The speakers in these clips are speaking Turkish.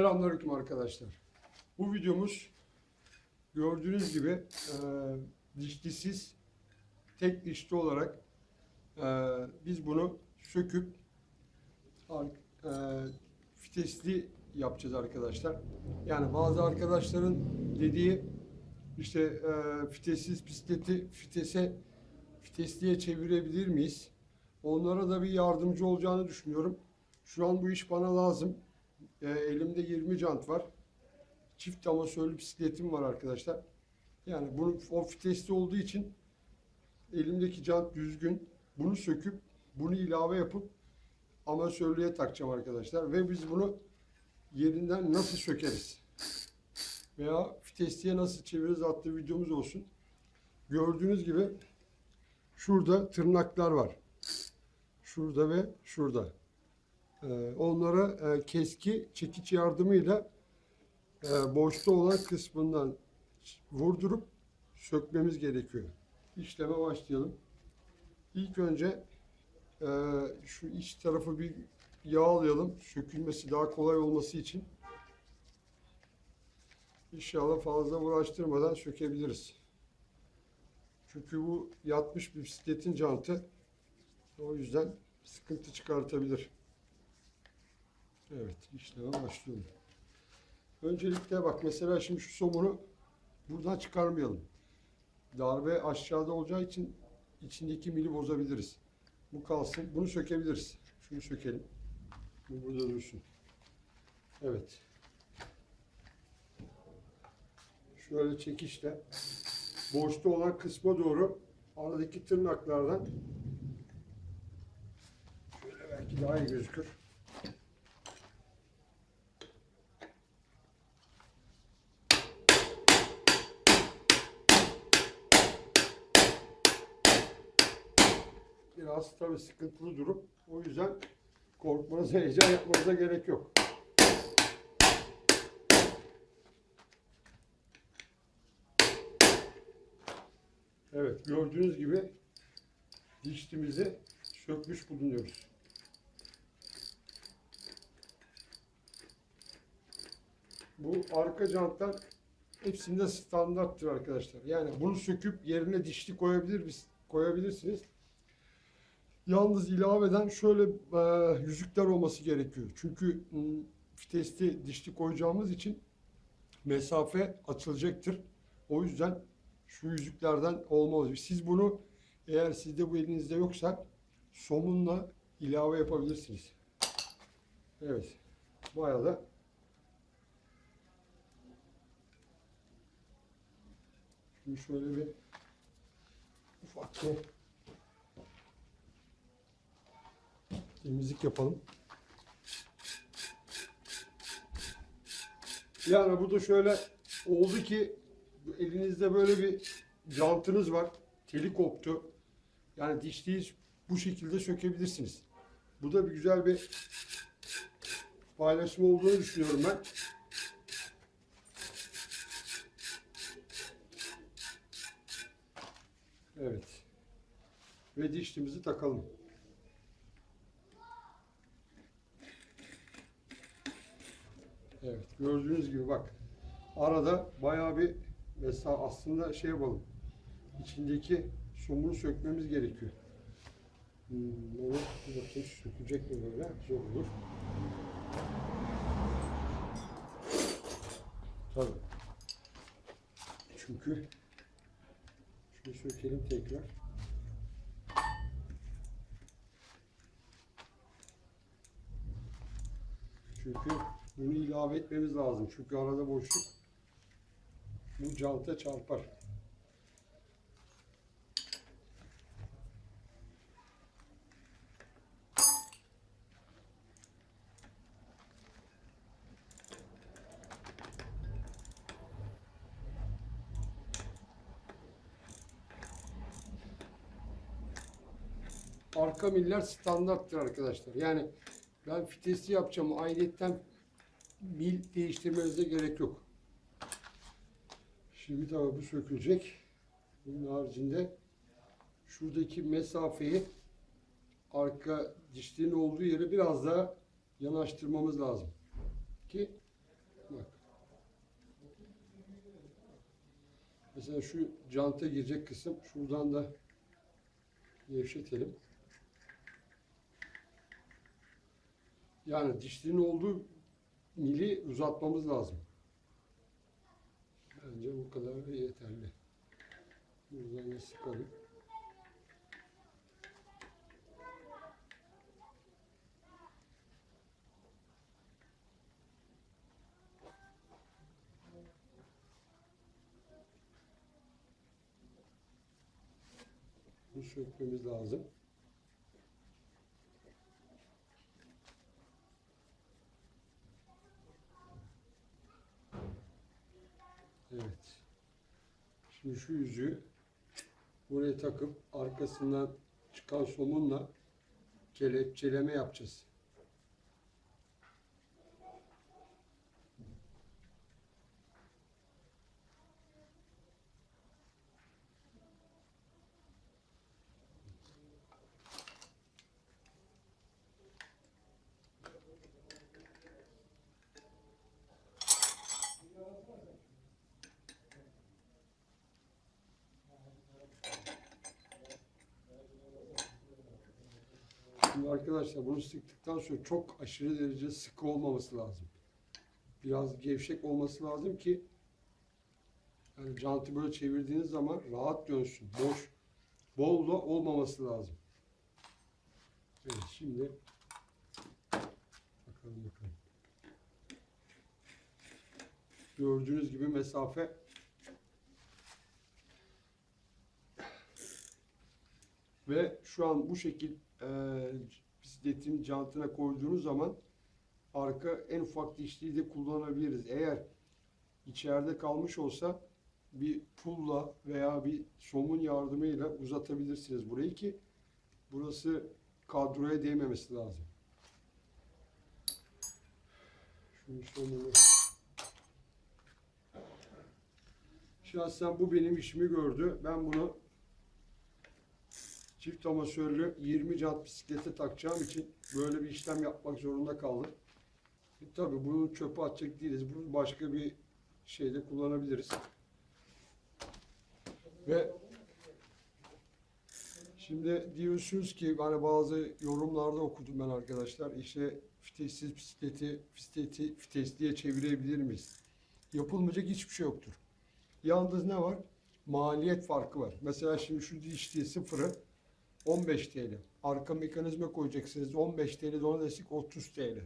Selamünaleyküm arkadaşlar. Bu videomuz gördüğünüz gibi e, dişlisiz tek dişli olarak e, biz bunu söküp e, fitesli yapacağız arkadaşlar. Yani bazı arkadaşların dediği işte e, fitesiz bisikleti fitese fitesliye çevirebilir miyiz? Onlara da bir yardımcı olacağını düşünüyorum. Şu an bu iş bana lazım. E, elimde 20 jant var. Çift amasörlü bisikletim var arkadaşlar. Yani bunu o fitesli olduğu için elimdeki jant düzgün. Bunu söküp bunu ilave yapıp amasörlüğe takacağım arkadaşlar. Ve biz bunu yerinden nasıl sökeriz? Veya fitesliye nasıl çeviririz adlı videomuz olsun. Gördüğünüz gibi şurada tırnaklar var. Şurada ve şurada. Ee, onlara e, keski çekiç yardımıyla e, boşta olan kısmından vurdurup sökmemiz gerekiyor. İşleme başlayalım. İlk önce e, şu iç tarafı bir yağlayalım. Sökülmesi daha kolay olması için. İnşallah fazla uğraştırmadan sökebiliriz. Çünkü bu yatmış bir bisikletin jantı. O yüzden sıkıntı çıkartabilir. Evet, işleme başlıyorum. Öncelikle bak mesela şimdi şu somunu buradan çıkarmayalım. Darbe aşağıda olacağı için içindeki mili bozabiliriz. Bu kalsın. Bunu sökebiliriz. Şunu sökelim. Bu burada dursun. Evet. Şöyle çekişle boşta olan kısma doğru aradaki tırnaklardan şöyle belki daha iyi gözükür. Biraz tabii sıkıntılı durum. O yüzden korkmanıza, heyecan yapmanıza gerek yok. Evet, gördüğünüz gibi dişlimizi sökmüş bulunuyoruz. Bu arka jantlar hepsinde standarttır arkadaşlar. Yani bunu söküp yerine dişli koyabilir koyabilirsiniz. Yalnız ilaveden şöyle e, yüzükler olması gerekiyor. Çünkü m, vitesli dişli koyacağımız için mesafe açılacaktır. O yüzden şu yüzüklerden olmalı. Siz bunu eğer sizde bu elinizde yoksa somunla ilave yapabilirsiniz. Evet. Bayağı da Şimdi şöyle bir ufak bir temizlik yapalım. Yani bu da şöyle oldu ki elinizde böyle bir jantınız var. Teli koptu. Yani dişliği bu şekilde sökebilirsiniz. Bu da bir güzel bir paylaşım olduğunu düşünüyorum ben. Evet. Ve dişlimizi takalım. Evet gördüğünüz gibi bak arada bayağı bir mesela aslında şey yapalım içindeki somunu sökmemiz gerekiyor. Hmm, onu bakayım sökecek mi böyle zor olur. Tabii. Çünkü şunu sökelim tekrar. Çünkü bunu ilave etmemiz lazım. Çünkü arada boşluk bu canta çarpar. Arka miller standarttır arkadaşlar. Yani ben fitesi yapacağım. Ayrıyetten mil değiştirmenize gerek yok. Şimdi tabi bu sökülecek. Bunun haricinde şuradaki mesafeyi arka dişliğin olduğu yere biraz daha yanaştırmamız lazım. Ki bak. Mesela şu canta girecek kısım şuradan da gevşetelim. Yani dişliğin olduğu mili uzatmamız lazım. Bence bu kadar yeterli. Buradan da sıkalım. Bunu sökmemiz lazım. Evet. Şimdi şu yüzüğü buraya takıp arkasından çıkan somunla kelepçeleme yapacağız. Şimdi arkadaşlar bunu sıktıktan sonra çok aşırı derece sıkı olmaması lazım. Biraz gevşek olması lazım ki yani jantı böyle çevirdiğiniz zaman rahat dönsün. Boş, bol da olmaması lazım. Evet şimdi bakalım bakalım. Gördüğünüz gibi mesafe Ve şu an bu şekil e, bisikletin jantına koyduğunuz zaman arka en ufak dişliği de kullanabiliriz. Eğer içeride kalmış olsa bir pulla veya bir somun yardımıyla uzatabilirsiniz burayı ki burası kadroya değmemesi lazım. Şunu somunu. Şahsen bu benim işimi gördü. Ben bunu çift amasörlü 20 jant bisiklete takacağım için böyle bir işlem yapmak zorunda kaldım. E, tabii bunu çöpe atacak değiliz. Bunu başka bir şeyde kullanabiliriz. Ve şimdi diyorsunuz ki hani bazı yorumlarda okudum ben arkadaşlar. İşte fitesiz bisikleti fiteti fitesliye çevirebilir miyiz? Yapılmayacak hiçbir şey yoktur. Yalnız ne var? Maliyet farkı var. Mesela şimdi şu dişliği sıfırı 15 TL. Arka mekanizma koyacaksınız 15 TL, ona destek 30 TL.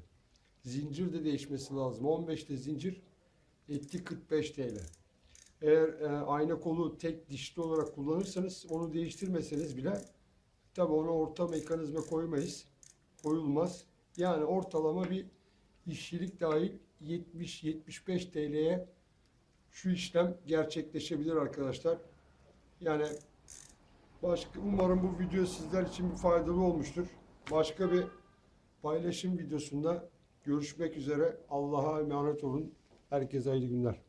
Zincir de değişmesi lazım. 15'te zincir etti 45 TL. Eğer e, ayna kolu tek dişli olarak kullanırsanız onu değiştirmeseniz bile tabi ona orta mekanizma koymayız. Koyulmaz. Yani ortalama bir işçilik dahil 70-75 TL'ye şu işlem gerçekleşebilir arkadaşlar. Yani Başka, umarım bu video sizler için bir faydalı olmuştur. Başka bir paylaşım videosunda görüşmek üzere. Allah'a emanet olun. Herkese hayırlı günler.